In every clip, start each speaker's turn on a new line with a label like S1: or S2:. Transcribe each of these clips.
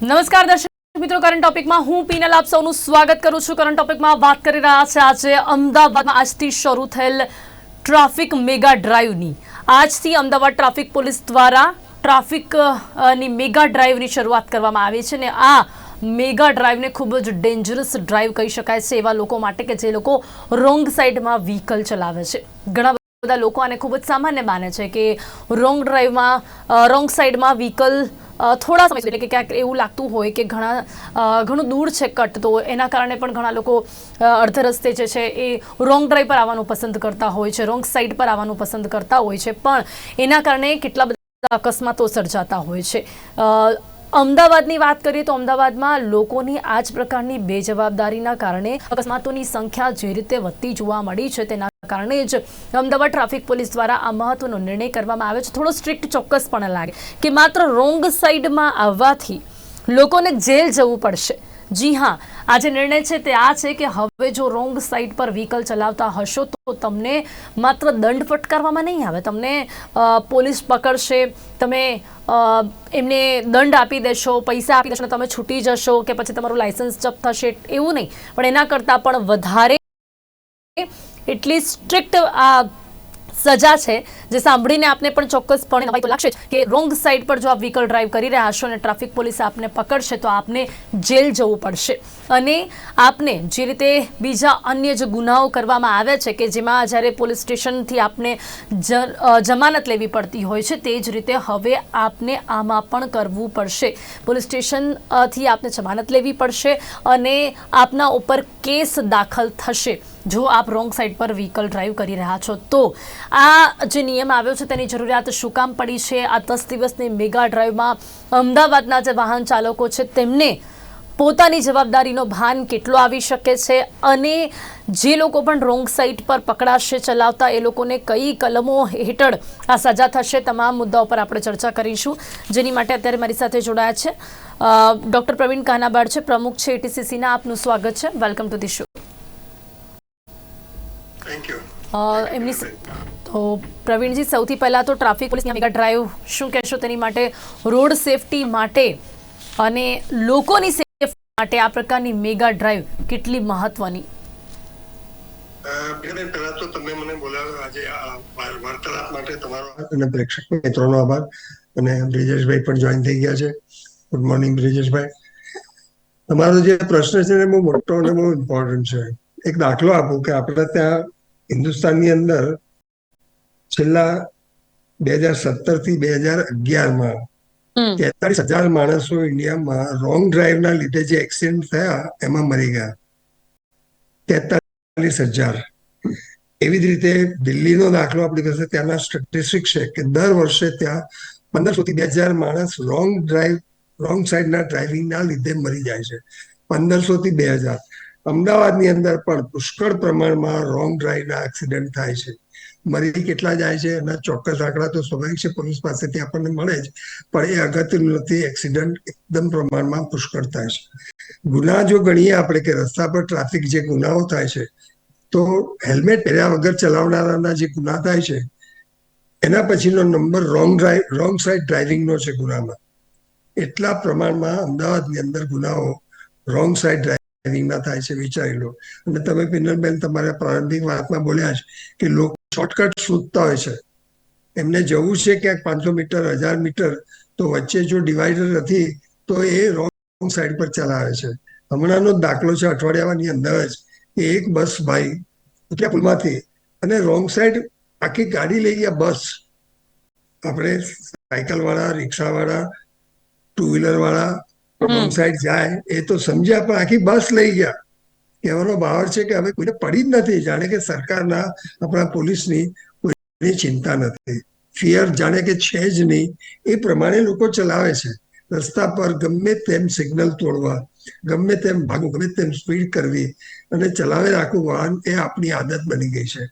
S1: નમસ્કાર દર્શક મિત્રો કરંટ ટોપિકમાં હું પીનલ આપ સૌનું સ્વાગત કરું છું. કરંટ ટોપિકમાં વાત કરી રહ્યા છે આજે અમદાવાદમાં. આજથી શરૂ થયેલ ટ્રાફિક મેગા ડ્રાઈવની આજથી અમદાવાદ ટ્રાફિક પોલીસ દ્વારા ટ્રાફિકની મેગા ડ્રાઈવની શરૂઆત કરવામાં આવી છે ને આ મેગા ડ્રાઈવને ખૂબ જ ડેન્જરસ ડ્રાઈવ કહી શકાય છે એવા લોકો માટે કે જે લોકો રોંગ સાઈડમાં વ્હીકલ ચલાવે છે. ઘણા બધા લોકો આને ખૂબ જ સામાન્ય માને છે કે રોંગ ડ્રાઈવમાં રોંગ સાઈડમાં વ્હીકલ થોડા સમય એટલે કે ક્યાંક એવું લાગતું હોય કે ઘણા ઘણું દૂર છે કટ, તો એના કારણે પણ ઘણા લોકો અડધ રસ્તે જે છે એ રોંગ ડ્રાઈવ પર આવવાનું પસંદ કરતા હોય છે રોંગ સાઈડ પર આવવાનું પસંદ કરતા હોય છે. પણ એના કારણે કેટલા બધા અકસ્માતો સર્જાતા હોય છે. અમદાવાદની વાત કરીએ તો અમદાવાદમાં લોકોની આ જ પ્રકારની બેજવાબદારીના કારણે અકસ્માતોની સંખ્યા જે રીતે વધતી જોવા મળી છે તેના કારણે જ અમદાવાદ ટ્રાફિક પોલીસ દ્વારા આ મહત્વનો નિર્ણય કરવામાં આવ્યો છે. થોડો સ્ટ્રિક્ટ ચોક્કસપણે લાગે કે માત્ર રોંગ સાઈડમાં આવવાથી લોકોને જેલ જવું પડશે. જી હા આ જે નિર્ણય છે તે આ છે કે હવે જો રોંગ સાઈડ પર વ્હીકલ ચલાવતા હશો તો તમને માત્ર દંડ ફટકારવામાં નહીં આવે. તમને પોલીસ પકડશે, તમે એમને દંડ આપી દેશો, પૈસા આપી દેશો તમે છૂટી જશો કે પછી તમારું લાયસન્સ જપ્ત થશે, એવું નહીં. પણ એના કરતાં પણ વધારે, એટલી સ્ટ્રિક્ટ આ સજા છે, જે સાંભળીને આપને પણ ચોક્કસપણે નવાઈ તો લાગશે કે રોંગ સાઈડ પર જો આપ વ્હીકલ ડ્રાઈવ કરી રહ્યા હશો અને ટ્રાફિક પોલીસ આપને પકડશે, તો આપને જેલ જવું પડશે. અને આપને જે રીતે બીજા અન્ય જે ગુનાઓ કરવામાં આવે છે કે જેમાં જ્યારે પોલીસ સ્ટેશનથી આપને જમાનત લેવી પડતી હોય છે, તે જ રીતે હવે આપને આમાં પણ કરવું પડશે. પોલીસ સ્ટેશનથી આપને જમાનત લેવી પડશે અને આપના ઉપર કેસ દાખલ થશે. જો આપ રોંગ સાઈડ પર વ્હીકલ ડ્રાઈવ કરી રહ્યા છો, તો આ જે નિયમ આવ્યો છે, તેની જરૂરિયાત શું કામ પડી છે? આ દસ દિવસની મેગા ડ્રાઈવમાં અમદાવાદના જે વાહન ચાલકો છે, તેમને પોતાની જવાબદારીનો ભાન કેટલો આવી શકે છે અને જે લોકો પણ રોંગ સાઈડ પર પકડાશે, ચલાવતા, એ લોકોને કઈ કલમો હેઠળ આ સજા થશે, તમામ મુદ્દાઓ પર આપણે ચર્ચા કરીશું. જેની માટે અત્યારે મારી સાથે જોડાયા છે ડૉક્ટર પ્રવીણ કાનાબાડ છે, પ્રમુખ છે એટીસીસીના આપનું સ્વાગત છે. વેલકમ ટુ ધી શો એમની તો પ્રવીણજી સૌથી પહેલાં તો ટ્રાફિક પોલીસની મેગા ડ્રાઈવ. શું કહેશો તેની માટે? રોડ સેફટી માટે અને લોકોની સેફટી માટે આ પ્રકારની મેગા ડ્રાઈવ કેટલી મહત્વની?
S2: બેન પહેલા તો તમે મને બોલાવ્યો. આજે આ વાર્તાલાપ માટે તમારો અને પ્રેક્ષક મિત્રોનો આભાર. અને બ્રિજેશભાઈ પણ જોઈન થઈ ગયા છે. Good morning Brijeshbhai. તમારો જે પ્રશ્ન છે એ બહુ મોટો અને બહુ ઇમ્પોર્ટન્ટ છે. એક દાખલો આપું કે આપણે ત્યાં હિન્દુસ્તાનની અંદર છેલ્લા બે હજાર સત્તરથી બે હજાર અગિયારમાં તેતાલીસ હજાર માણસો ઇન્ડિયામાં રોંગ ડ્રાઈવના લીધે જે એક્સિડન્ટ થયા એમાં મરી ગયા. તેતાલીસ હજાર. એવી જ રીતે દિલ્હીનો દાખલો આપણી પાસે ત્યાંના સ્ટેટિસ્ટિક છે કે દર વર્ષે ત્યાં પંદરસો થી બે હજાર માણસ રોંગ ડ્રાઈવ રોંગ સાઈડના ડ્રાઇવિંગના લીધે મરી જાય છે. પંદરસો થી બે હજાર. અમદાવાદની અંદર પણ પુષ્કળ પ્રમાણમાં રોંગ ડ્રાઈવના એક્સિડન્ટ થાય છે. મરી કેટલા જાય છે એના ચોક્કસ આંકડા તો સ્વાભાવિક છે, પોલીસ પાસેથી આપણને મળે જ, પણ એ અગત્યનું નથી એક્સિડન્ટ એકદમ પ્રમાણમાં પુષ્કળ થાય છે. ગુના જો ગણીએ આપણે કે રસ્તા પર ટ્રાફિક જે ગુનાઓ થાય છે, તો હેલ્મેટ પહેર્યા વગર ચલાવનારાના જે ગુના થાય છે, એના પછીનો number wrong drive wrong side ડ્રાઇવિંગનો છે ગુનામાં. એટલા પ્રમાણમાં અમદાવાદની અંદર ગુનાઓ રોંગ સાઈડ ડ્રાઇવિંગના થાય છે વિચારી લો અને તમે પિનલબેન તમારા પ્રારંભિક વાતમાં બોલ્યા છે કે લોકો શોર્ટકટ શોધતા હોય છે. એમને જવું છે ક્યાંક પાંચસો મીટર, હજાર મીટર, તો વચ્ચે જો ડિવાઈડર નથી, તો એ રોંગ સાઈડ પર ચલાવે છે. હમણાંનો દાખલો છે અઠવાડિયાની અંદર જ કે એક બસ ભાઈ ઉઠ્યા પુલમાંથી અને રોંગ સાઈડ આખી ગાડી લઈ ગયા બસ આપણે સાયકલ વાળા રિક્ષા વાળા ટુ વ્હીલર વાળા રોંગ સાઈડ જાય. એ તો સમજ્યા પણ આખી બસ લઈ ગયા. કહેવાનો ભાવ છે કે હવે કોઈને પડી જ નથી. જાણે કે સરકારના આપણા પોલીસની કોઈની ચિંતા નથી. ફિયર જાણે કે છે જ નહીં. એ પ્રમાણે લોકો ચલાવે છે. રસ્તા પર ગમે તેમ સિગ્નલ તોડવા ગમે તેમ ભાગવું ગમે તેમ સ્પીડ કરવી અને ચલાવે રાખવું વાહન એ આપણી આદત બની ગઈ છે.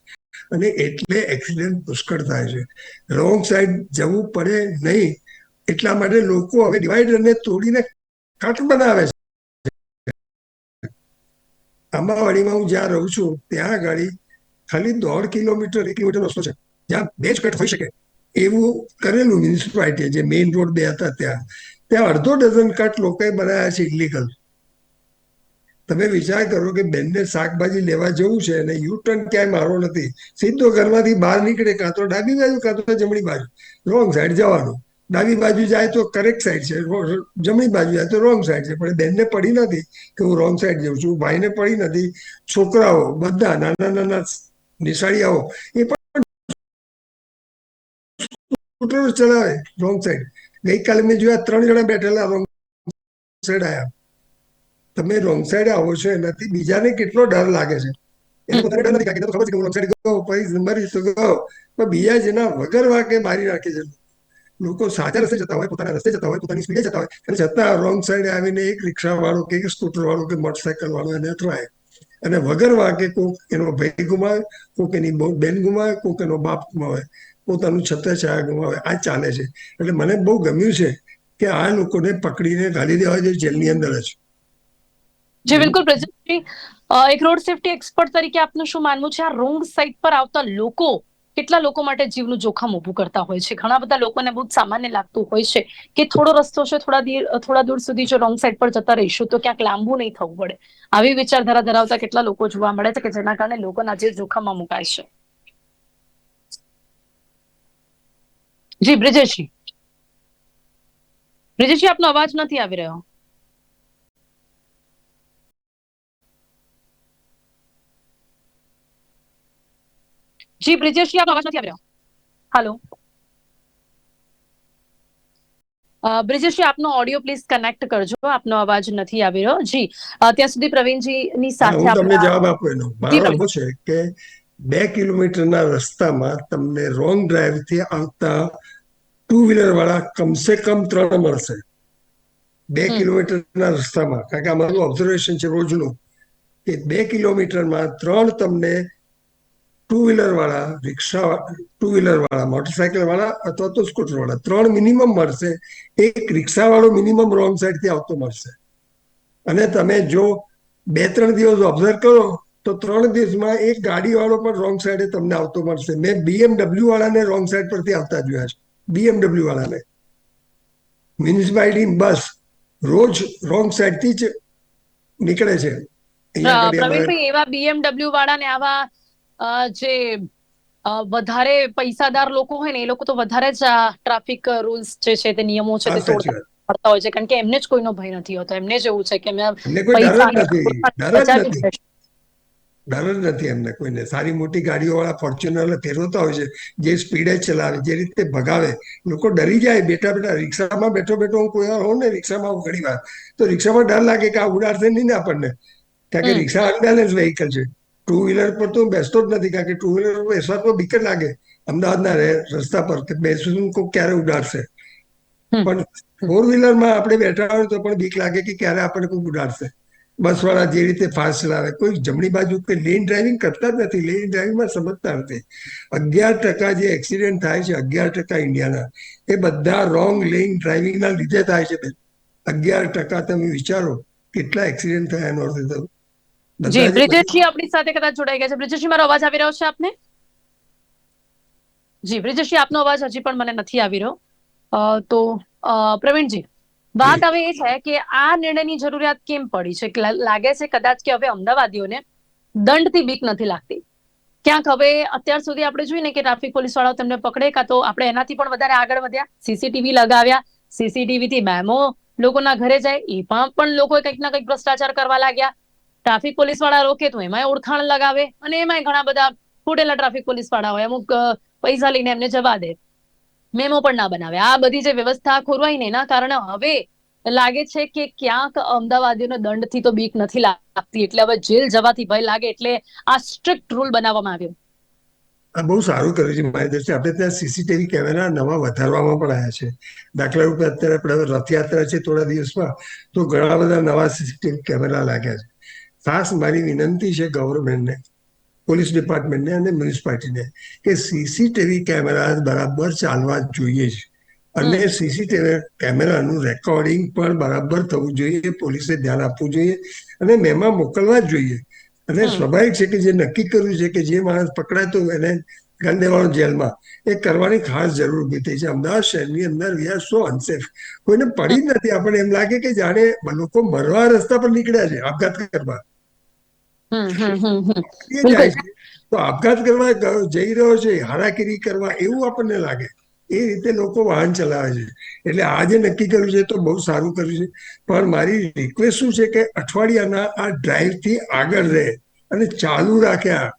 S2: અને એટલે એક્સિડન્ટ પુષ્કળ થાય છે. રોંગ સાઈડ જવું પડે નહીં. એટલા માટે લોકો હવે ડિવાઈડરને તોડીને કટ બનાવે છે. આંબાવાડીમાં હું જ્યાં રહું છું, ત્યાં આગળ ખાલી દોઢ કિલોમીટર, એક કિલોમીટર રસ્તો છે. જ્યાં બે જ કટ હોઈ શકે. એવું કરેલું મ્યુનિસિપાલિટી જે મેઇન રોડ બે હતા ત્યાં. ત્યાં અડધો ડઝન કટ લોકોએ બનાવ્યા છે ઇલીગલ તમે વિચાર કરો કે બેનને શાકભાજી લેવા જવું છે અને યુ ટર્ન ક્યાંય મારો નથી. સીધો ઘરમાંથી બહાર નીકળે, કાં તો ડાબી બાજુ, કાં તો જમણી બાજુ. રોંગ સાઈડ જવાનું. ડાબી બાજુ જાય તો કરેક્ટ સાઈડ છે. જમણી બાજુ જાય તો રોંગ સાઈડ છે. પણ બેનને પડી નથી કે હું રોંગ સાઈડ જઉં છું. ભાઈને પડી નથી. છોકરાઓ, બધા નાના નાના નિશાળીયાઓ, એ પણ સ્કૂટરો ચલાવે. રોંગ સાઈડ ગઈકાલે મેં જોયા ત્રણ જણા બેઠેલા રોંગ સાઈડ આવ્યા તમે રોંગ સાઈડ આવો છો એનાથી બીજાને કેટલો ડર લાગે છે? એને ખબર છે કે રોંગ સાઈડ ગયો પછી મરી તો ગયો. પણ બીજા જેના વગર વાકે મારી નાખે છે. લોકો સાચા રસ્તે જતા હોય પોતાના રસ્તે જતા હોય પોતાની સ્પીડે જતા હોય. અને જતા રોંગ સાઈડે આવીને એક રિક્ષા વાળો કે સ્કૂટર વાળો કે મોટરસાયકલ વાળો એને અથડાય. અને વગર વાગે કોક એનો ભાઈ ગુમાવે કોક એની બેન ગુમાવે કોક એનો બાપ ગુમાવે પોતાનું છત્ર છાયા ગુમાવે. આ ચાલે છે. એટલે મને બહુ ગમ્યું છે કે આ લોકોને પકડીને ગાડી દેવા જોઈએ જેલની અંદર જ.
S1: જી બિલકુલ. પ્રજાપતિ અ, એક રોડ સેફટી એક્સપર્ટ તરીકે આપનું શું માનવું છે? આ રોંગ સાઈડ પર આવતા લોકો કેટલા લોકો માટે જીવનું જોખમ ઊભું કરતા હોય છે? ઘણા બધા લોકોને બહુ સામાન્ય લાગતું હોય છે કે થોડો રસ્તો છે, થોડા દૂર થોડા દૂર સુધી જો રોંગ સાઈડ પર જતા રહીશું તો ક્યાંક લાંબુ નહીં થવું પડે. આવી વિચારધારા ધરાવતા કેટલા લોકો જોવા મળે છે કે જેના કારણે લોકોના જીવ જોખમમાં મુકાય છે? જી, બ્રિજેશજી. બ્રિજેશજી, આપનો અવાજ નથી આવી રહ્યો. જી બ્રિજેશજી આપનો અવાજ નથી આવી રહ્યો હેલો બ્રિજેશજી આપનો ઓડિયો પ્લીઝ કનેક્ટ કરજો આપનો અવાજ નથી આવી રહ્યો જી ત્યાં સુધી પ્રવીણજી ની સાથે
S2: હું તમને જવાબ આપું એનો મારો એવો છે કે બે કિલોમીટરના રસ્તામાં તમને રોંગ ડ્રાઈવથી આવતા ટુ વ્હીલર વાળા કમસે કમ ત્રણ મળશે બે કિલોમીટરના રસ્તામાં કારણ કે અમારું ઓબ્ઝર્વેશન છે રોજનું કે બે કિલોમીટરમાં ત્રણ તમને ટુ વ્હીલર વાળા રિક્ષા ટુ વ્હીલર વાળા મોટરસાયકલ વાળા અથવા તો સ્કૂટર વાળા ત્રણ મિનિમમ મળશે. એક રિક્ષા વાળો મિનિમમ રોંગ સાઈડથી આવતો મળશે. અને તમે જો બે ત્રણ દિવસ ઓબ્ઝર્વ કરો તો ત્રણ દિવસમાં એક ગાડી વાળો પણ રોંગ સાઈડે તમને આવતો મળશે. મેં બીએમડબલ્યુ વાળાને રોંગ સાઈડ પરથી આવતા જોયા છે. બીએમડબલ્યુ વાળાને. મ્યુનિસિપાલિટી બસ રોજ રોંગ સાઈડથી જ નીકળે છે.
S1: એવા બીએમડબલ્યુ વાળાને આવા જે વધારે પૈસાદાર લોકો હોય ને એ લોકો તો વધારે જ આ ટ્રાફિક રૂલ્સ જે છે તે નિયમો છે તે તોડતા પડતા હોય છે. કારણ કે એમને જ કોઈનો ભય નથી હોતો. એમને જ એવું છે કે પૈસા
S2: ડર જ નથી. એમને કોઈને. સારી મોટી ગાડીઓ વાળા ફોર્ચ્યુનર ફેરવતા હોય છે. જે સ્પીડે ચલાવે જે રીતે ભગાવે લોકો ડરી જાય. બેઠા બેઠા રિક્ષામાં બેઠો બેઠો હું કોઈ વાર હોઉં ને રિક્ષામાં ઘણી વાર. તો રિક્ષામાં ડર લાગે કે આ ઉડાડશે નહીં ને આપણને. કારણ કે રિક્ષા અનબેલેન્સ વેહિકલ છે. ટુ વ્હીલર પર તો હું બેસતો જ નથી કારણ કે ટુ વ્હીલર પર બેસવા તો બીક લાગે. અમદાવાદના રસ્તા પર કે બેસું કોઈ ક્યારે ઉડાડશે? પણ ફોર વ્હીલરમાં આપણે બેઠા હોય તો પણ બીક લાગે કે ક્યારે આપણને કોઈ ઉડાડશે. બસ વાળા જે રીતે ફાસ્ટ ચલાવે કોઈ જમણી બાજુ કે લેન ડ્રાઇવિંગ કરતા જ નથી. લેન ડ્રાઇવિંગમાં સમજતા નથી અગિયાર ટકા જે એક્સિડન્ટ થાય છે અગિયાર ટકા ઇન્ડિયાના એ બધા રોંગ લેન ડ્રાઇવિંગના લીધે થાય છે બેન. અગિયાર ટકા તમે વિચારો કેટલા એક્સિડન્ટ થયા એનો અર્થ થયો.
S1: જી બ્રિજેશજી આપણી સાથે કદાચ જોડાઈ ગયા છે. બ્રિજેશજી મારો અવાજ આવી રહ્યો છે આપને? જી બ્રિજેશજી આપનો અવાજ હજી પણ મને નથી આવી રહ્યો. તો પ્રવીણજી વાત હવે એ છે કે આ નિર્ણયની જરૂરિયાત કેમ પડી છે? લાગે છે કદાચ કે હવે અમદાવાદીઓને દંડથી બીક નથી લાગતી. ક્યાંક હવે અત્યાર સુધી આપણે જોઈએ ને કે ટ્રાફિક પોલીસ વાળાઓ તેમને પકડે કાં તો આપણે એનાથી પણ વધારે આગળ વધ્યા. સીસીટીવી લગાવ્યા. સીસીટીવી થી મેમો લોકોના ઘરે જાય. એ પણ પણ લોકો કંઈક ના કંઈક ભ્રષ્ટાચાર કરવા લાગ્યા. ટ્રાફિક પોલીસવાળા રોકે તો એમાંય ઓળખાણ લગાવે અને એમાંય ઘણા બધા ફૂટેલા ટ્રાફિક પોલીસવાળા હોય. અમુક પૈસા લઈને એમને જવા દે. મેમો પણ ના બનાવે. આ બધી જે વ્યવસ્થા ખોરવાઈ ને એના કારણે હવે લાગે છે કે ક્યાંક અમદાવાદીઓને દંડથી તો બીક નથી લાગતી. એટલે હવે જેલ જવાથી ભય લાગે એટલે આ સ્ટ્રિક્ટ રૂલ બનાવવામાં આવ્યો.
S2: બહુ સારું કર્યું છે મારી દ્રષ્ટિએ આપણે ત્યાં સીસીટીવી કેમેરા નવા વધારવામાં પણ આવ્યા છે. દાખલા રૂપે અત્યારે આપણે રથયાત્રા છે થોડા દિવસમાં, તો ઘણા બધા નવા સીસીટીવી કેમેરા લાગ્યા છે. ખાસ મારી વિનંતી છે ગવર્મેન્ટને પોલીસ ડિપાર્ટમેન્ટને અને મ્યુનિસિપાલિટીને કે સીસીટીવી કેમેરા બરાબર ચાલવા જોઈએ જ અને સીસીટીવી કેમેરાનું રેકોર્ડિંગ પણ બરાબર થવું જોઈએ પોલીસે ધ્યાન આપવું જોઈએ અને મેમાં મોકલવા જ જોઈએ. અને. સ્વાભાવિક છે કે જે નક્કી કર્યું છે કે જે માણસ પકડાય તો એને ગન દેવાનો જેલમાં એ કરવાની ખાસ જરૂર ઊભી થઈ છે. અમદાવાદ શહેરની અંદર વી આર સો અનસેફ કોઈને પડી જ નથી. આપણને એમ લાગે કે જાણે લોકો મરવા રસ્તા પર નીકળ્યા છે આપઘાત કરવા. તો આપઘાત કરવા જઈ રહ્યો છે હારાકીરી કરવા એવું આપણને લાગે. એ રીતે લોકો વાહન ચલાવે છે. એટલે આજે નક્કી કર્યું છે તો બહુ સારું કર્યું છે. પણ મારી રિક્વેસ્ટ શું છે કે અઠવાડિયાના આ ડ્રાઈવથી આગળ રહે અને ચાલુ રાખ્યા.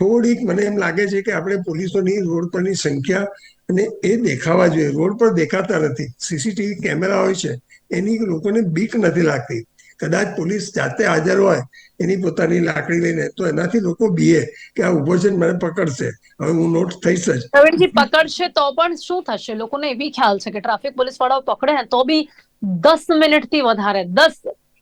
S2: થોડીક મને એમ લાગે છે કે આપણે પોલીસોની રોડ પરની સંખ્યા અને એ દેખાવા જોઈએ. રોડ પર દેખાતા નથી. સીસીટીવી કેમેરા હોય છે. એની લોકોને બીક નથી લાગતી. કદાચ પોલીસ જાતે હાજર હોય, એની પોતાની લાકડી લઈને, તો એનાથી લોકો બીએ કે આ ઊભો છે મને પકડશે. હવે હું નોટ થઈશ જ.
S1: પ્રવીણજી, પકડશે તો પણ શું થશે? લોકોને એવી ખ્યાલ છે કે ટ્રાફિક પોલીસ વાળાઓ પકડે તો બી દસ મિનિટથી વધારે, દસ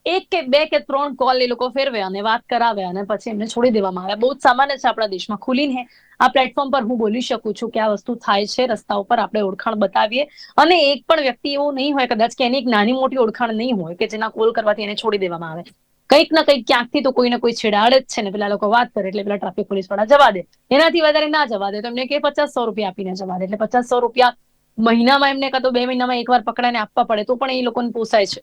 S1: એક કે બે કે ત્રણ કોલ એ લોકો ફેરવે અને વાત કરાવે અને પછી એમને છોડી દેવામાં આવે. બહુ જ સામાન્ય છે આપણા દેશમાં. ખુલીને આ પ્લેટફોર્મ પર હું બોલી શકું છું કે આ વસ્તુ થાય છે. રસ્તા ઉપર આપણે ઓળખાણ બતાવીએ. અને એક પણ વ્યક્તિ એવો નહીં હોય, કદાચ કે એની એક નાની મોટી ઓળખાણ નહીં હોય કે જેના કોલ કરવાથી એને છોડી દેવામાં આવે. કંઈક ના કંઈક ક્યાંકથી તો કોઈને કોઈ છેડાડે જ છે ને. પેલા લોકો વાત કરે એટલે પેલા ટ્રાફિક પોલીસવાળા જવા દે. એનાથી વધારે ના જવા દે. તો એમને કે પચાસ સો રૂપિયા આપીને જવા દે. એટલે પચાસ સો રૂપિયા મહિનામાં એમને કાં તો બે મહિનામાં એકવાર પકડાને આપવા પડે તો પણ એ લોકોને પોસાય છે.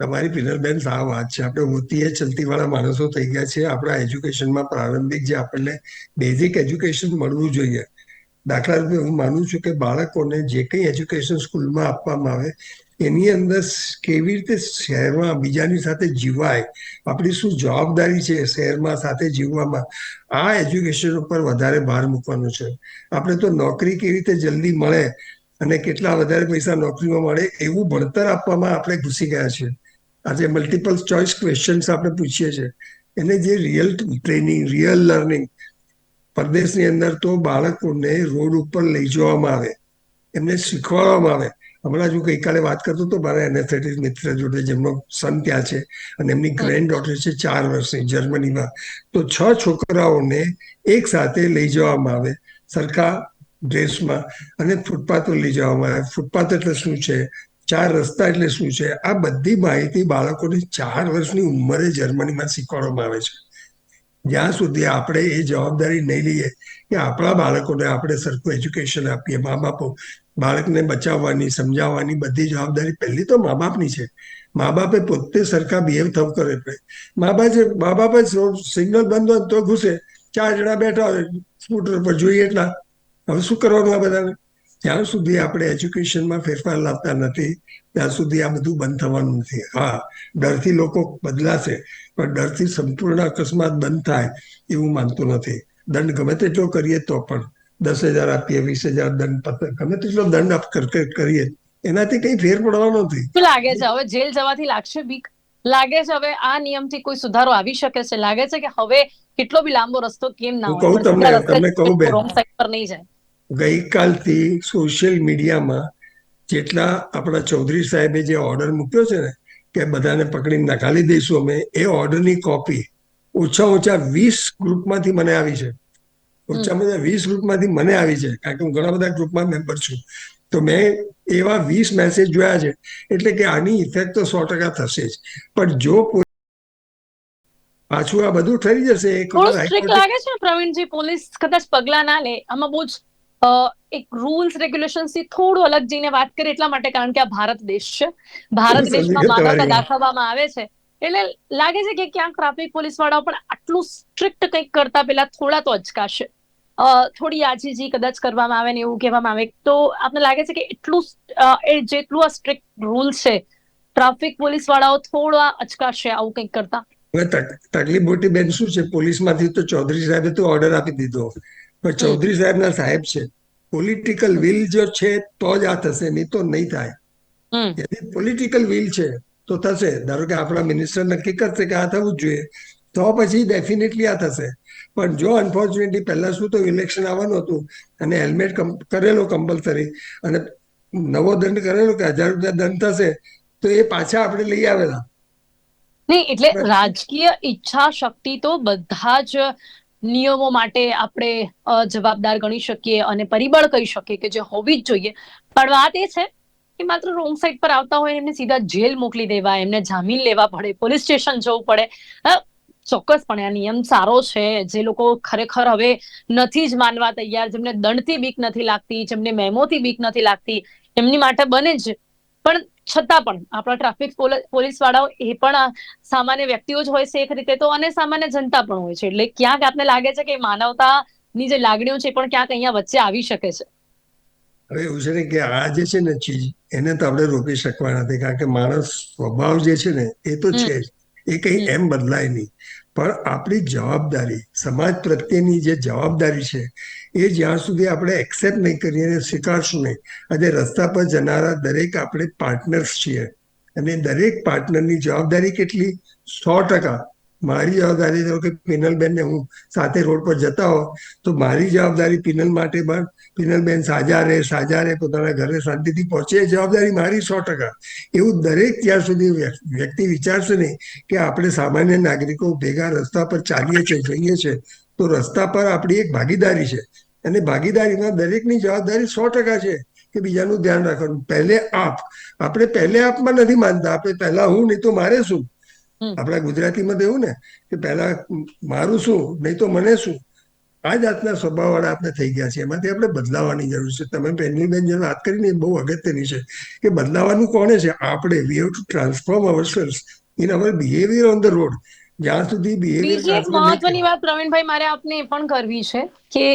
S2: તમારી પિનલબેન આ વાત છે. આપણે હોતીએ ચલતી વાળા માણસો થઈ ગયા છે આપણા એજ્યુકેશનમાં પ્રારંભિક જે આપણને બેઝિક એજ્યુકેશન મળવું જોઈએ. દાખલા રૂપે હું માનું છું કે બાળકોને જે કંઈ એજ્યુકેશન સ્કૂલમાં આપવામાં આવે, એની અંદર કેવી રીતે શહેરમાં બીજાની સાથે જીવાય, આપણી શું જવાબદારી છે શહેરમાં સાથે જીવવામાં, આ એજ્યુકેશન ઉપર વધારે ભાર મૂકવાનો છે. આપણે તો નોકરી કેવી રીતે જલ્દી મળે અને કેટલા વધારે પૈસા નોકરીમાં મળે એવું ભણતર આપવામાં આપણે ઘૂસી ગયા છીએ. આજે મલ્ટિપલ ચોઇસ ક્વેશ્ચન્સ આપણે પૂછીએ છીએ, એને જે રિયલ ટ્રેનિંગ રિયલ લર્નિંગ પરદેશની અંદર તો બાળકોને રોડ ઉપર લઈ જવામાં આવે, એમને શીખવાડવામાં આવે. હમણાં જ હું ગઈકાલે વાત કરતો હતો, મારા એનેસ્થેટિક મિત્ર જોડે, જેમનો સન ત્યાં છે અને એમની ગ્રેન્ડ ડોટર છે ચાર વર્ષની જર્મનીમાં. તો છ છોકરાઓને એક સાથે લઈ જવામાં આવે, સરખા ડ્રેસમાં અને ફૂટપાથ લઈ જવામાં આવે. ફૂટપાથ એટલે શું છે? ચાર રસ્તા એટલે શું છે? આ બધી માહિતી બાળકોને ચાર વર્ષની ઉંમરે જર્મનીમાં શીખવાડવામાં આવે છે. જ્યાં સુધી આપણે એ જવાબદારી નહીં લઈએ કે આપણા બાળકોને આપણે સરખું એજ્યુકેશન આપીએ મા બાપો બાળકને બચાવવાની, સમજાવવાની બધી જવાબદારી પહેલી તો મા બાપની છે. મા બાપે પોતે સરખા બિહેવ થવું કરે પડે મા બાપ છે મા બાપ જ સિગ્નલ બંધ હોય તો ઘૂસે. ચાર જણા બેઠા હોય, સ્કૂટર પર જોઈએ એટલા. હવે શું કરવાનું આ બધાને? જ્યાં સુધી આપણે એજ્યુકેશનમાં ફેરફાર લાવતા નથી ત્યાં સુધી આ બધું બંધ થવાનું નથી. હા ડરથી લોકો બદલાશે પણ ડરથી સંપૂર્ણ અકસ્માત બંધ થાય એવું માનતો નથી. દંડ ગમે તેટલો કરીએ તો પણ. દસ હજાર આપીએ વીસ હજાર દંડ ગમે તેટલો દંડ આપ કરીએ એનાથી કઈ ફેર પડવાનો નથી.
S1: શું લાગે છે? હવે જેલ જવાથી લાગશે બીક? લાગે છે હવે આ નિયમથી કોઈ સુધારો આવી શકે છે? લાગે છે કે હવે કેટલો બી લાંબો રસ્તો કેમ ના
S2: હોય? કહું તમને- તમે કહું બેન.
S1: પર નહીં જાય.
S2: ગઈકાલથી સોશિયલ મીડિયામાં જેટલા આપણા ચૌધરી સાહેબે જે ઓર્ડર મૂક્યો છે ને કે બધાને પકડીને નકાલી દઈશું અમે એ ઓર્ડરની કોપી ઓછા ઓછા વીસ ગ્રુપમાંથી મને આવી છે. ઓછામાં ઓછા વીસ ગ્રુપમાંથી મને આવી છે કારણ કે હું ઘણા બધા ગ્રુપમાં મેમ્બર છું. તો મેં એવા વીસ મેસેજ જોયા છે એટલે કે આની ઇફેક્ટ તો સો ટકા થશે જ. પણ જો પાછું આ બધું થઈ જશે
S1: લાગે છે પ્રવીણજી? પોલીસ કદાચ પગલા ના લે. આમાં બહુ જ એક રૂલ્સ રેગ્યુલેશન્સથી થોડું અલગ જઈને વાત કરીએ એટલા માટે કારણ કે આ ભારત દેશ છે. ભારત દેશમાં માનવતા દાખવવામાં આવે છે. એટલે લાગે છે કે ક્યાંક ટ્રાફિક પોલીસ વાળાઓ પણ આટલું સ્ટ્રિક્ટ કંઈક કરતા પેલા થોડા તો અચકાશે. થોડી આજીજી કદાચ કરવામાં આવે ને એવું કહેવામાં આવે. તો આપને લાગે છે કે એટલું એ જેટલું આ સ્ટ્રિક્ટ રૂલ છે ટ્રાફિક પોલીસ વાળાઓ થોડા અચકાશે આવું કંઈક કરતા?
S2: તકલીફ મોટી બેન શું છે? પોલીસમાંથી તો ચૌધરી સાહેબે તો ઓર્ડર આપી દીધો. પણ ચૌધરી સાહેબના સાહેબ છે. પોલિટિકલ વિલ જો છે તો જ આ થશે નહીં તો નહીં થાય. યદિ પોલિટિકલ વિલ છે તો થશે. ધારો કે આપણા મિનિસ્ટર નક્કી કરશે કે આ થવું જોઈએ તો પછી ડેફિનેટલી આ થશે. પણ જો અનફોર્ચ્યુનેટલી પહેલા શું તો ઇલેક્શન આવવાનું હતું અને હેલ્મેટ કરેલો કમ્પલસરી અને નવો દંડ કરેલો કે હજાર રૂપિયા દંડ થશે તો એ પાછા આપણે લઈ આવેલા.
S1: નહીં એટલે રાજકીય ઈચ્છા શક્તિ તો બધા જ નિયમો માટે આપણે જવાબદાર ગણી શકીએ અને પરિબળ કહી શકીએ કે જે હોવી જ જોઈએ. પણ વાત એ છે કે માત્ર રોંગ સાઈડ પર આવતા હોય એમને સીધા જેલ મોકલી દેવા, એમને જામીન લેવા પડે, પોલીસ સ્ટેશન જવું પડે. ચોક્કસપણે આ નિયમ સારો છે. જે લોકો ખરેખર હવે નથી જ માનવા તૈયાર, જેમને દંડથી બીક નથી લાગતી, જેમને મેમોથી બીક નથી લાગતી, એમની માટે બને જ. પણ છતાં પણ આપણા ટ્રાફિક પોલીસ વાળાઓ એ પણ સામાન્ય વ્યક્તિઓ જ હોય છે એક રીતે તો અને સામાન્ય જનતા પણ હોય છે. એટલે ક્યાંક આપને લાગે છે કે માનવતાની જે લાગણીઓ છે પણ ક્યાંક અહીંયા વચ્ચે આવી શકે છે.
S2: હવે એવું છે ને કે આ જે છે ને ચીજ એને તો આપણે રોકી શકવા નથી. કારણ કે માણસ સ્વભાવ જે છે ને એ તો છે જ. એ કઈ એમ બદલાય નહીં. પણ આપણી જવાબદારી સમાજ પ્રત્યેની જે જવાબદારી છે એ જ્યાં સુધી આપણે એક્સેપ્ટ નહીં કરીએ અને સ્વીકારશું નહીં, આજે રસ્તા પર જનારા દરેક આપણે પાર્ટનર્સ છીએ. અને દરેક પાર્ટનરની જવાબદારી કેટલી? સો ટકા. મારી જવાબદારી કે પિનલબેનને હું સાથે રોડ પર જતા હો તો મારી જવાબદારી પિનલ માટે પણ, પિનલબેન સાજા રહે સાજા રહે, પોતાના ઘરે શાંતિથી પહોંચે જવાબદારી મારી સો ટકા. એવું દરેક ત્યાં સુધી વ્યક્તિ વિચારશે નહીં કે આપણે સામાન્ય નાગરિકો ભેગા રસ્તા પર ચાલીએ છીએ, જઈએ છીએ તો રસ્તા પર આપણી એક ભાગીદારી છે. અને ભાગીદારીમાં દરેકની જવાબદારી સો ટકા છે કે બીજાનું ધ્યાન રાખવાનું. પહેલે આપ. આપણે પહેલે આપમાં નથી માનતા. આપણે પહેલા હું નહીં તો મારે શું? આપણા ગુજરાતીમાં તો એવું ને કે પહેલા મારું શું નહીં તો મને શું? આ જાતના સ્વભાવ વાળા આપણે થઈ ગયા છે એમાંથી આપણે બદલાવાની જરૂર છે. તમે પેનલીબેન જે વાત કરીને બહુ અગત્યની છે કે બદલાવાનું કોને છે? આપણે we have to transform ourselves in our behaviour on the road જ્યાં સુધી
S1: બીજી એક મહત્વની વાત પ્રવીણભાઈ મારે આપને એ પણ કરવી છે કે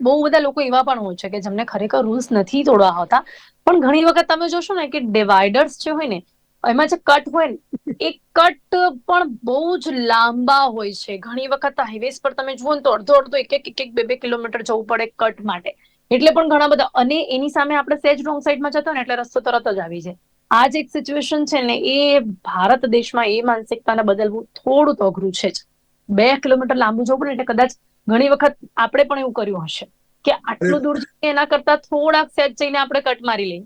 S1: બહુ બધા લોકો એવા પણ હોય છે કે જેમને ખરેખર રૂલ્સ નથી તોડવા હોતા પણ ઘણી વખત તમે જોશો ને કે ડિવાઈડર્સ જે હોય ને એમાં જે કટ હોય ને એ કટ પણ બહુ જ લાંબા હોય છે. ઘણી વખત હાઈવેસ પર તમે જુઓ ને તો અડધો અડધો એક એક એક એક બે બે કિલોમીટર જવું પડે કટ માટે. એટલે પણ ઘણા બધા અને એની સામે આપણે સેજ રોંગ સાઈડમાં જતો ને એટલે રસ્તો તરત જ આવી જાય. આ જ એક સિચ્યુએશન છે ને એ ભારત દેશમાં એ માનસિકતાને બદલવું થોડું તો અઘરું છે જ. બે કિલોમીટર લાંબુ જવું પડે એટલે કદાચ ઘણી વખત આપણે પણ એવું કર્યું હશે કે આટલું દૂર જઈએ એના કરતા થોડાક સેજ જઈને આપણે કટ મારી લઈએ.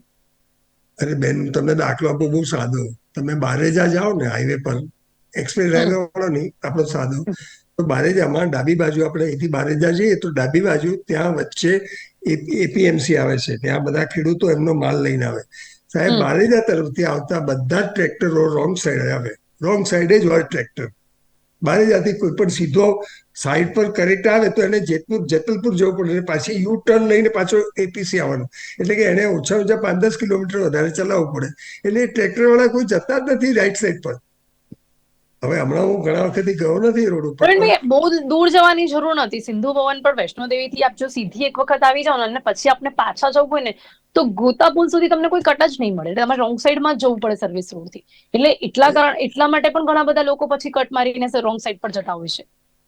S2: અરે બેન તમને દાખલો આપો બહુ સાદો. તમે બારેજા જાઓ ને હાઈવે પર એક્સપ્રેસ હાઈવે વાળો નહીં આપણો સાદો. તો બારેજામાં ડાબી બાજુ આપણે અહીંથી બારેજા જઈએ તો ડાબી બાજુ ત્યાં વચ્ચે એપીએમસી આવે છે. ત્યાં બધા ખેડૂતો એમનો માલ લઈને આવે. સાહેબ બારેજા તરફથી આવતા બધા જ ટ્રેક્ટરો રોંગ સાઈડ આવે. રોંગ સાઈડે જ હોય ટ્રેક્ટર. બારેજાથી કોઈ પણ સીધો સાઈડ પર કરેક્ટ આવે તો એને જેતપુર જેતલપુર જવું પડે પાછી યુ ટર્ન લઈને પાછો એપીસી આવવાનું. એટલે કે એને ઓછા ઓછા પાંચ દસ કિલોમીટર વધારે ચલાવવું પડે. એટલે ટ્રેક્ટર વાળા કોઈ જતા જ નથી રાઈટ સાઈડ પર. હવે હમણાં હું ઘણા વખત ગયો નથી રોડ ઉપર.
S1: પ્રવીણભાઈ બહુ દૂર જવાની જરૂર નથી. સિંધુ ભવન પર વૈષ્ણોદેવી થી આપ જો સીધી એક વખત આવી જાઓ ને પછી આપણે પાછા જવું હોય ને તો ગોતા પુલ સુધી તમને કોઈ કટ જ નહીં મળે. એટલે તમારે રોંગ સાઈડમાં જ જવું પડે સર્વિસ રોડથી. એટલે એટલા કારણ એટલા માટે પણ ઘણા બધા લોકો પછી કટ મારીને રોંગ સાઈડ પર જતા હોય છે.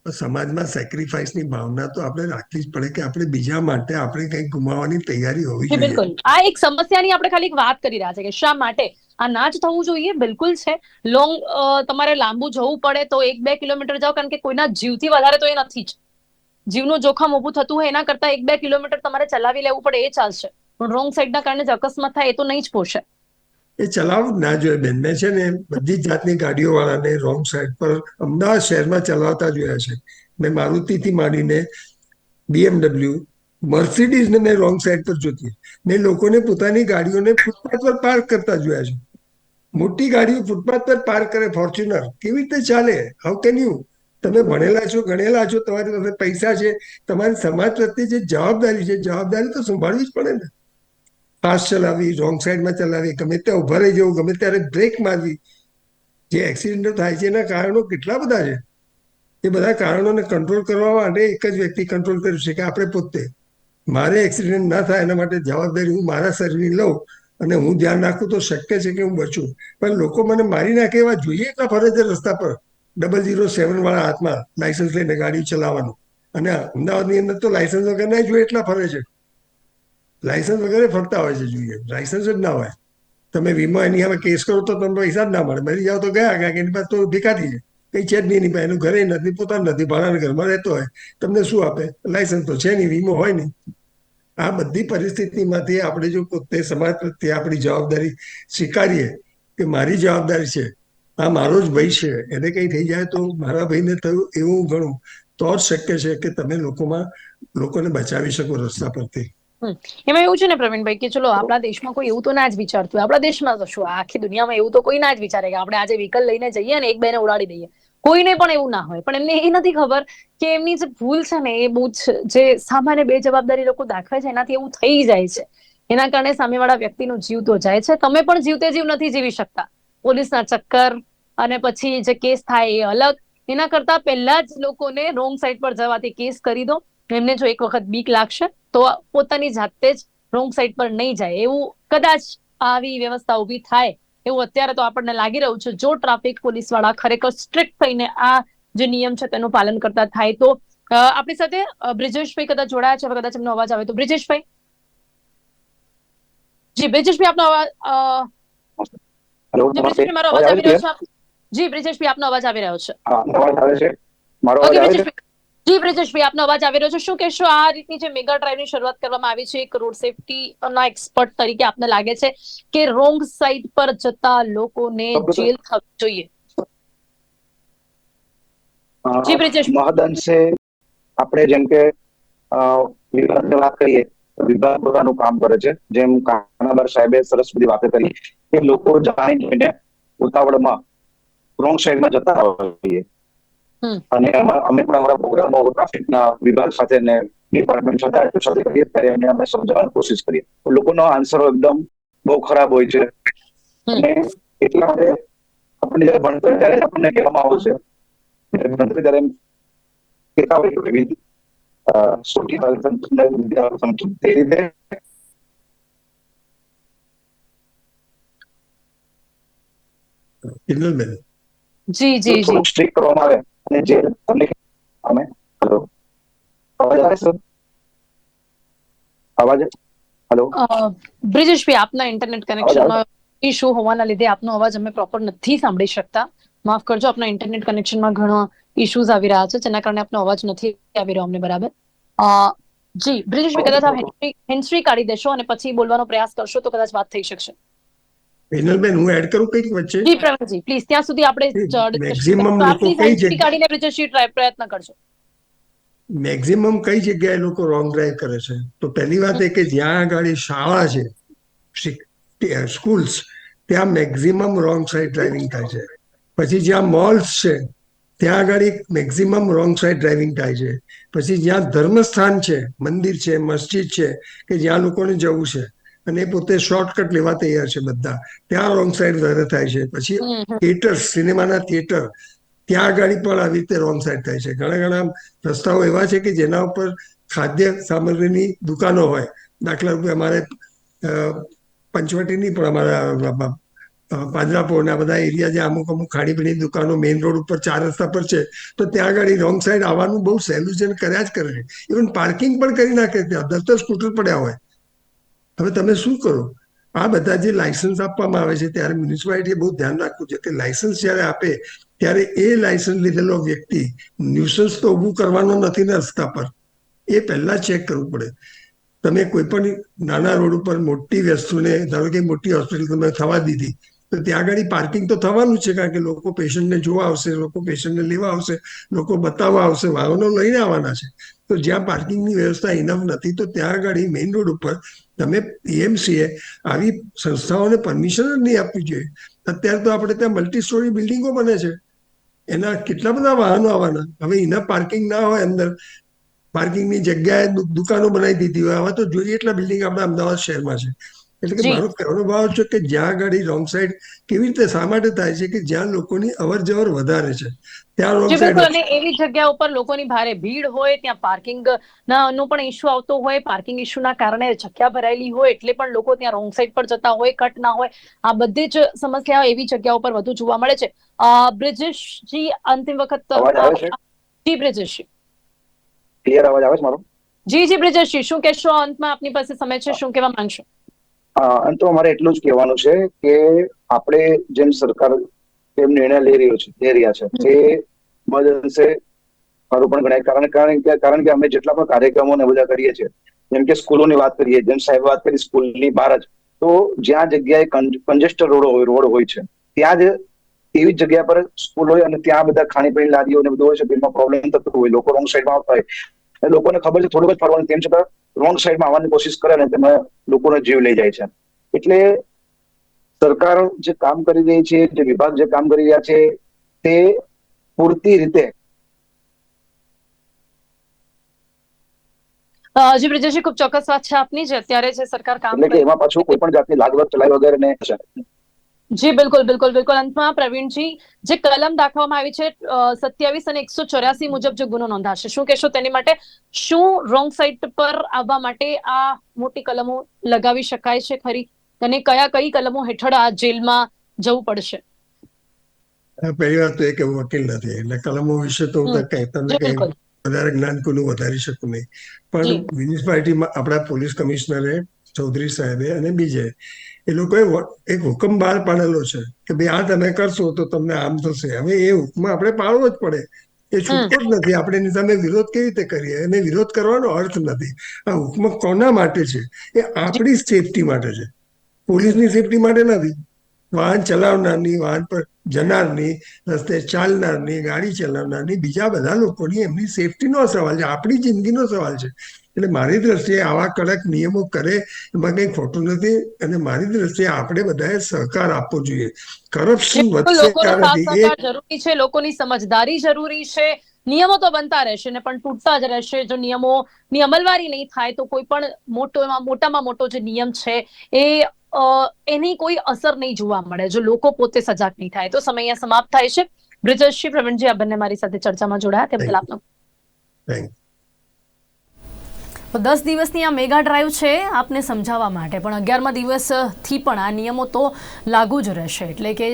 S2: સમાજમાં સેક્રિફાઈસની ભાવના તો આપણે રાખવી જ પડે કે આપણે બીજા માટે આપણે કંઈક ગુમાવવાની તૈયારી હોવી જોઈએ.
S1: બિલકુલ. આ એક સમસ્યાની આપણે ખાલી વાત કરી રહ્યા છે કે શા માટે? આ ના જ થવું જોઈએ બિલકુલ છે. લોંગ તમારે લાંબુ જવું પડે તો એક બે કિલોમીટર જાઓ કારણ કે કોઈના જીવથી વધારે તો એ નથી જ. જીવનું જોખમ ઊભું થતું હોય એના કરતા એક બે કિલોમીટર તમારે ચલાવી લેવું પડે એ ચાલશે રોંગ સાઈડના કારણે જ અકસ્માત થાય એ તો નહીં જ પોષાય
S2: એ ચલાવવું ના જોઈએ. બેન મેં છે ને બધી જાતની ગાડીઓ વાળાને રોંગ સાઈડ પર અમદાવાદ શહેરમાં ચલાવતા જોયા છે. મેં મારુતિથી માંડીને બીએમડબલ્યુ મર્સિડીઝને મેં રોંગ સાઈડ પર જોતી. મેં લોકોને પોતાની ગાડીઓને ફૂટપાથ પર પાર્ક કરતા જોયા છે. મોટી ગાડીઓ ફૂટપાથ પર પાર્ક કરે ફોર્ચ્યુનર કેવી રીતે ચાલે? હાઉ કેન યુ તમે ભણેલા છો, ગણેલા છો, તમારી પાસે પૈસા છે. તમારી સમાજ પ્રત્યે જે જવાબદારી છે, જવાબદારી તો સંભાળવી જ પડે ને. ફાસ્ટ ચલાવવી રોંગ સાઈડમાં ચલાવવી ગમે ત્યાં ઊભા રહી જવું, ગમે ત્યારે બ્રેક મારવી, જે એક્સિડન્ટો થાય છે એના કારણો કેટલા બધા છે? એ બધા કારણોને કંટ્રોલ કરવા માટે એક જ વ્યક્તિ કંટ્રોલ કર્યું છે કે આપણે પોતે. મારે એક્સિડન્ટ ના થાય એના માટે જવાબદારી હું મારા શરીરની લઉં અને હું ધ્યાન રાખું તો શક્ય છે કે હું બચું. પણ લોકો મને મારી નાખે એવા જોઈએ એટલા છે રસ્તા પર. ડબલ ઝીરો સેવન વાળા હાથમાં લાયસન્સ લઈને ગાડી ચલાવવાનું. અને અમદાવાદની અંદર તો લાયસન્સ વગર ના જોઈએ એટલા ફરે છે. લાયસન્સ વગેરે ફરતા હોય છે જોઈએ. લાયસન્સ જ ના હોય. તમે વીમો એની સામે કેસ કરો તો તમને પૈસા જ ના મળે. મરી જાઓ તો ગયા કે એની પાસે તો ભીખાતી છે કઈ છે જ નહીં એની એનું ઘરે નથી, પોતાનું નથી ભાડાના ઘરમાં રહેતો હોય. તમને શું આપે? લાયસન્સ તો છે નહીં, વીમો હોય નહીં. આ બધી પરિસ્થિતિમાંથી આપણે જો પોતે સમાજ પ્રત્યે આપણી જવાબદારી સ્વીકારીએ કે મારી જવાબદારી છે, આ મારો જ ભાઈ છે, એને કંઈ થઈ જાય તો મારા ભાઈને થયું એવું ઘણું. તો જ શક્ય છે કે તમે લોકોમાં લોકોને બચાવી શકો રસ્તા પરથી.
S1: એમાં એવું છે ને પ્રવીણભાઈ કે ચલો, આપણા દેશમાં કોઈ એવું તો ના જ વિચારતું આપણા દેશમાં તો શું આખી દુનિયામાં એવું તો કોઈ ના જ વિચારે કે આપણે આજે વ્હીકલ લઈને જઈએ ને એક બેને ઉડાડી દઈએ. કોઈને પણ એવું ના હોય. પણ એમને એ નથી ખબર કે એમની જે ભૂલ છે ને, એ બહુ જે સામાન્ય બે જવાબદારી લોકો દાખવે છે, એનાથી એવું થઈ જાય છે. એના કારણે સામેવાળા વ્યક્તિનો જીવ તો જાય છે. તમે પણ જીવતે જીવ નથી જીવી શકતા. પોલીસના ચક્કર અને પછી જે કેસ થાય એ અલગ. એના કરતા પહેલા જ લોકોને રોંગ સાઈડ પર જવાથી કેસ કરી દો. એમને જો એક વખત બીક લાગશે તો પોતાની જાતે જ રોંગ સાઈડ પર નહીં જાય. એવું કદાચ આવી વ્યવસ્થા ઊભી થાય. એવું અત્યારે તો આપણને લાગી રહ્યું છે. જો ટ્રાફિક પોલીસવાળા ખરેખર સ્ટ્રિક્ટ થઈને આ જે નિયમ છે તેનું પાલન કરતા થાય તો આપણી સાથે બ્રિજેશભાઈ કદાચ જોડાયા છે? કદાચ એમનો અવાજ આવે તો. બ્રિજેશભાઈ? જી બ્રિજેશભાઈ આપનો અવાજ મારો
S3: અવાજ
S1: આવી રહ્યો છે? જી બ્રિજેશભાઈ આપનો અવાજ આવી રહ્યો છે.
S3: મારો અવાજ આવે છે?
S1: જી બ્રિજેશભાઈ આપનો અવાજ આવી રહ્યો છે. શું કહેશો? આ રીતની જે મેગા ડ્રાઈવની શરૂઆત કરવામાં આવી છે એક રોડ સેફટી ના એક્સપર્ટ તરીકે આપને લાગે છે કે રોંગ સાઈડ પર જતા લોકોને જેલ થવી જોઈએ? જી, બ્રિજેશ.
S3: મહદઅંશે આપણે જેમ કે વિભાગની વાત કરીએ તો વિભાગ પોતાનું કામ કરે છે. જેમ કાનાબાર સાહેબે સરસ બધી વાતો કરી કે લોકો જાણી જોઈને ઉતાવળમાં રોંગ સાઈડમાં જતા હોઈએ
S1: હમ.
S3: અને એમાં અમે પણ અમારા પ્રોગ્રામો ટ્રાફિકના વિભાગ સાથે ને ડિપાર્ટમેન્ટ સાથે આટલું સાથે કરીએ ત્યારે એને અમે સમજાવવાની કોશિશ કરીએ. લોકોનો આન્સર એકદમ બહુ ખરાબ હોય છે. અને એટલા માટે આપણને જયારે ભણતર ત્યારે આપણને કહેવામાં આવશે ભણતર ત્યારે એમ કહેતા હોય કે વિવિધ સોટી તે રીતે
S1: જી જી જી.
S3: સ્ટ્રીક કરવામાં આવે. અને જે તમને અમે હેલો. અવાજ આવે સર? અવાજ હેલો.
S1: બ્રિજેશભાઈ આપના ઇન્ટરનેટ કનેક્શનમાં ઇશ્યુ હોવાના લીધે આપનો અવાજ અમે પ્રોપર નથી સાંભળી શકતા. માફ કરજો આપના ઇન્ટરનેટ કનેક્શનમાં ઘણા ઇશ્યુઝ આવી રહ્યા છે જેના કારણે આપનો અવાજ નથી આવી રહ્યો અમને બરાબર. અ, જી બ્રિજેશભાઈ કદાચ આપ હેન્ડફ્રી કાઢી દેશો અને પછી બોલવાનો પ્રયાસ કરશો તો કદાચ વાત થઈ શકશે.
S2: પિનલબેન હું એડ કરું કંઈક વચ્ચે?
S1: જી પ્રવીણજી પ્લીઝ ત્યાં સુધી આપણે આપ
S2: લોકો કઈ
S1: hands-free કાઢીને બ્રિજેશજી શીટ પ્રયત્ન કરજો.
S2: મેક્ઝિમમ કઈ જગ્યાએ લોકો રોંગ ડ્રાઈવ કરે છે? તો પહેલી વાત એ કે જ્યાં આગળ શાળા છે સ્કૂલ્સ ત્યાં મેક્ઝિમમ રોંગ સાઈડ ડ્રાઇવિંગ થાય છે. પછી જ્યાં મોલ્સ છે ત્યાં આગળ મેક્ઝિમમ રોંગ સાઈડ ડ્રાઇવિંગ થાય છે. પછી જ્યાં ધર્મસ્થાન છે મંદિર છે મસ્જિદ છે કે જ્યાં લોકોને જવું છે અને એ પોતે શોર્ટકટ લેવા તૈયાર છે બધા. ત્યાં રોંગ સાઈડ વધારે થાય છે. પછી
S1: હમ.
S2: સિનેમાના થિયેટર ત્યાં આગળ પણ આવી રીતે રોંગ સાઈડ થાય છે. ઘણા ઘણા રસ્તાઓ એવા છે કે જેના ઉપર ખાદ્ય સામગ્રીની દુકાનો હોય. દાખલા રૂપે અમારે પંચવટીની પણ અમારા પાંજરાપોર ને આ બધા એરિયા જે અમુક અમુક ખાણીપીણીની દુકાનો મેઇન રોડ ઉપર ચાર રસ્તા પર છે તો ત્યાં આગળ રોંગ સાઈડ આવવાનું બહુ સહેલું છે કર્યા જ કરે છે. ઇવન પાર્કિંગ પણ કરી નાખે ત્યાં દસ દસ સ્કૂટર પડ્યા હોય. હવે તમે શું કરો? આ બધા જે લાયસન્સ આપવામાં આવે છે ત્યારે મ્યુનિસિપાલિટીએ બહુ ધ્યાન રાખવું છે કે લાયસન્સ જ્યારે આપે, ત્યારે એ લાયસન્સ લીધેલો વ્યક્તિ ન્યુસન્સ તો ઊભું કરવાનો નથી ને રસ્તા પર. એ પહેલા ચેક કરવું પડે. તમે કોઈ પણ નાના રોડ ઉપર મોટી વસ્તુને, ધારો કે મોટી હોસ્પિટલ તમે થવા દીધી, તો ત્યાં આગળ પાર્કિંગ તો થવાનું છે કારણ કે લોકો પેશન્ટને જોવા આવશે, લોકો પેશન્ટને લેવા આવશે, લોકો બતાવવા આવશે, વાહનો લઈને આવવાના છે. તો જ્યાં પાર્કિંગની વ્યવસ્થા ઇનફ નથી, તો ત્યાં આગળ મેઇન રોડ ઉપર તમે પીએમસીએ આવી સંસ્થાઓને પરમિશન જ નહીં આપવી જોઈએ. અત્યારે તો આપણે ત્યાં મલ્ટી સ્ટોરી બિલ્ડિંગો બને છે. એના કેટલા બધા વાહનો આવવાના? હવે એના પાર્કિંગ ના હોય અંદર. પાર્કિંગની જગ્યાએ દુકાનો બનાવી દીધી હોય. આવા તો જોઈએ એટલા બિલ્ડિંગ આપણા અમદાવાદ શહેરમાં છે. એટલે કે મારો કહેવાનો ભાવ છે કે જ્યાં ગાડી રોંગ સાઈડ કેવી રીતે શા માટે થાય છે કે જ્યાં લોકોની અવર જવર વધારે છે ત્યાં રોંગ સાઈડ
S1: અને એવી જગ્યા ઉપર લોકોની ભારે ભીડ હોય ત્યાં પાર્કિંગ ના નો પણ ઇશ્યુ આવતો હોય પાર્કિંગ ઇશ્યુના કારણે જગ્યા ભરાયેલી હોય એટલે પણ લોકો ત્યાં રોંગ સાઈડ પર જતા હોય કટ ના હોય. આ બધી જ સમસ્યાઓ એવી જગ્યા ઉપર વધુ જોવા મળે છે. અ, બ્રિજેશજી અંતિમ વખત જી બ્રિજેશ
S3: ક્લિયર અવાજ આવે છે મારો?
S1: જી જી બ્રિજેશજી. શું કહેશો? અંતમાં આપની પાસે સમય છે. શું કહેવા માંગશો?
S3: અ, અંતમાં મારે એટલું જ કહેવાનું છે કે આપણે જેમ સરકાર જેમ નિર્ણય લઈ રહ્યો છે લઈ રહ્યા છે. તે મદદઅંશે સારું પણ ગણાય. કારણ કારણ કે કારણ કે અમે જેટલા પણ કાર્યક્રમો ને બધા કરીએ છીએ જેમ કે સ્કૂલોની વાત કરીએ જેમ સાહેબ વાત કરી સ્કૂલની બહાર જ તો જ્યાં જગ્યાએ કન્જેસ્ટર રોડ હોય રોડ હોય છે ત્યાં જ એવી જગ્યા પર સ્કૂલ હોય અને ત્યાં બધા ખાણીપીણી લારીઓ ને બધું હોય છે તેમાં પ્રોબ્લેમ થતો હોય લોકો રોંગ સાઈડમાં આવતા હોય. લોકોને ખબર છે થોડુંક જ ફરવાનું તેમ છતાં રોંગ સાઈડમાં આવવાની કોશિશ કરે ને તેમાં લોકોનો જીવ લઈ જાય છે એટલે સરકાર જે કામ કરી રહી છે જે વિભાગ જે કામ કરી રહ્યા છે તે પૂરતી રીતે
S1: જી બ્રિજેશજી ખૂબ ચોક્કસ વાત છે આપની જે અત્યારે જે સરકાર કામ
S3: એટલે કે એમાં પાછું કોઈ પણ જાતની લાગવત ચલાવી વગેરે ને.
S1: જી બિલકુલ બિલકુલ બિલકુલ. અંતમાં પ્રવીણજી જે કલમ દાખવવામાં આવી છે સત્યાવીસ અને એકસો ચોર્યાસી મુજબ જે ગુનો નોંધાશે. શું કહેશો તેની માટે? શું રોંગ સાઇટ પર આવવા માટે આ મોટી કલમો લગાવી શકાય છે ખરી? અને કયા કઈ કલમો હેઠળ આ જેલમાં જવું પડશે?
S2: પહેલી વાત તો એ કે વકીલ નથી એટલે કલમો વિશે તો હું તમને કઈ વધારે જ્ઞાન કોઈનું વધારી શકું નહીં. પણ મ્યુનિસિપાલિટીમાં આપણા પોલીસ કમિશનરે ચૌધરી સાહેબે અને બીજે એ લોકોએ એક હુકમ બહાર પાડેલો છે કે ભાઈ આ તમે કરશો તો તમને આમ થશે. હવે એ હુકમ આપણે પાળવો જ પડે. એ છૂટકો જ નથી. આપણે એની સામે વિરોધ કેવી રીતે કરીએ? એને વિરોધ કરવાનો અર્થ નથી. આ હુકમ કોના માટે છે? એ આપણી સેફટી માટે છે. પોલીસની સેફટી માટે નથી. વાહન ચલાવનારની વાહન પર જનારની રસ્તે ચાલનારની ગાડી ચલાવનારની બીજા બધા લોકોની એમની સેફટીનો સવાલ છે. આપણી જિંદગીનો સવાલ છે. એટલે મારી દ્રષ્ટિએ આવા કડક નિયમો કરે એમાં કંઈ ખોટું નથી અને મારી દ્રષ્ટિએ આપણે બધાએ સહકાર આપવો જોઈએ. કરપ્શન વધશે
S1: જરૂરી છે લોકોની સમજદારી જરૂરી છે નિયમો તો બનતા રહેશે ને પણ તૂટતા જ રહેશે. જો નિયમોની અમલવારી નહીં થાય તો કોઈ પણ મોટો એમાં મોટામાં મોટો જે નિયમ છે એ એની કોઈ અસર નહીં જોવા મળે. જો લોકો પોતે સજાગ નહીં થાય તો સમય અહીંયા સમાપ્ત થાય છે. બ્રિજેશજી પ્રવીણજી આ બંને મારી સાથે ચર્ચામાં જોડાયા. તે બદલ આપનો
S2: થેન્ક you.
S4: તો દસ દિવસની આ મેગા ડ્રાઈવ છે આપને સમજાવવા માટે. પણ અગિયારમા દિવસથી પણ આ નિયમો તો લાગુ જ રહેશે. એટલે કે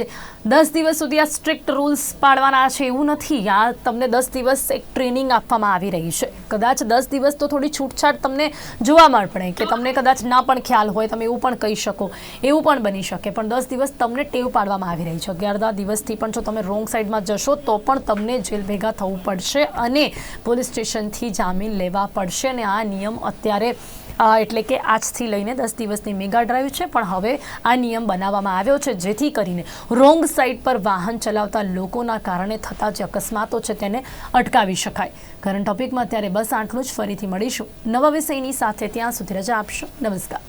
S4: દસ દિવસ સુધી આ સ્ટ્રિક્ટ રૂલ્સ પાડવાના છે એવું નથી. આ તમને દસ દિવસ એક ટ્રેનિંગ આપવામાં આવી રહી છે. કદાચ દસ દિવસ તો થોડી છૂટછાટ તમને જોવા મળે કે તમને કદાચ ના પણ ખ્યાલ હોય, તમે એવું પણ કહી શકો, એવું પણ બની શકે. પણ દસ દિવસ તમને ટેવ પાડવામાં આવી રહી છે. અગિયારમા દિવસથી પણ જો તમે રોંગ સાઈડમાં જશો, તો પણ તમને જેલ ભેગા થવું પડશે અને પોલીસ સ્ટેશનથી જામીન લેવા પડશે અને આ નિયમ અત્યારે અ, એટલે કે આજથી લઈને દસ દિવસની મેગા ડ્રાઈવ છે પણ હવે આ નિયમ બનાવવામાં આવ્યો છે જેથી કરીને રોંગ સાઈડ પર વાહન ચલાવતા લોકોના કારણે થતા જે અકસ્માતો છે તેને અટકાવી શકાય. કરંટ ટોપિકમાં અત્યારે બસ આટલું જ. ફરીથી મળીશું. નવા વિષયની સાથે ત્યાં સુધી રજા આપશો. નમસ્કાર.